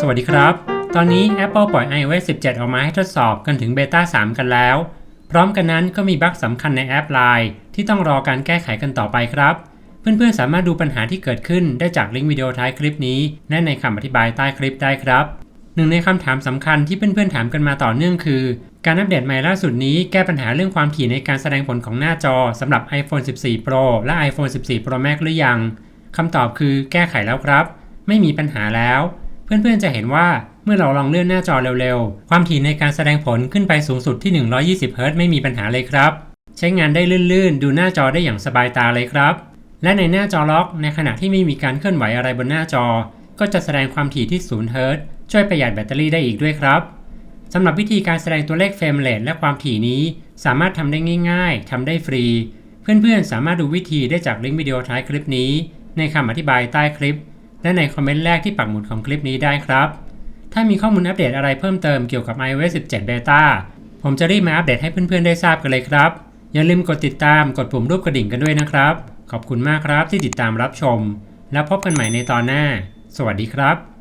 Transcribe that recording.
สวัสดีครับ ตอนนี้ Apple ปล่อย iOS 17 ออกมาให้ทดสอบกันถึงเบต้า3 กันแล้ว พร้อมกันนั้นก็มีบั๊กสำคัญในแอป Line ที่ต้องรอการแก้ไขกันต่อไปครับ เพื่อนๆ สามารถดูปัญหาที่เกิดขึ้นได้จากลิงก์วิดีโอท้ายคลิปนี้ และในคำอธิบายใต้คลิปได้ครับ หนึ่งในคำถามสำคัญที่เพื่อนๆ ถามกันมาต่อเนื่องคือ การอัปเดตใหม่ล่าสุดนี้แก้ปัญหาเรื่องความถี่ในการแสดงผลของหน้าจอสำหรับ iPhone 14 Pro และ iPhone 14 Pro Max หรือยังคำตอบคือแก้ไขแล้วครับ ไม่มีปัญหาแล้ว เพื่อนๆจะเห็นว่าเมื่อเราลองเลื่อนหน้าจอเร็วๆ ความถี่ในการแสดงผลขึ้นไปสูงสุดที่ 120 เฮิรตซ์ไม่มีปัญหาเลยครับ ใช้งานได้ลื่นๆ ดูหน้าจอได้อย่างสบายตาเลยครับ และในหน้าจอล็อก ในขณะที่ไม่มีการเคลื่อนไหวอะไรบนหน้าจอ ก็จะแสดงความถี่ที่0เฮิรตซ์ช่วยประหยัดแบตเตอรี่ได้อีกด้วยครับสำหรับวิธีการแสดงตัวเลขเฟรมเรทและความถี่นี้ สามารถทำได้ง่าย ๆทำได้ฟรี เพื่อนๆสามารถดูวิธีได้จากลิงก์วิดีโอท้ายคลิปนี้ ในคำอธิบายใต้คลิป และในคอมเมนต์แรกที่ปักหมุดของคลิปนี้ได้ครับ ถ้ามีข้อมูลอัปเดตอะไรเพิ่มเติมเกี่ยวกับ iOS 17 Beta ผมจะรีบมาอัปเดตให้เพื่อนๆได้ทราบกันเลยครับ อย่าลืมกดติดตามกดปุ่มรูปกระดิ่งกันด้วยนะครับ ขอบคุณมากครับที่ติดตามรับชม แล้วพบกันใหม่ในตอนหน้า สวัสดีครับ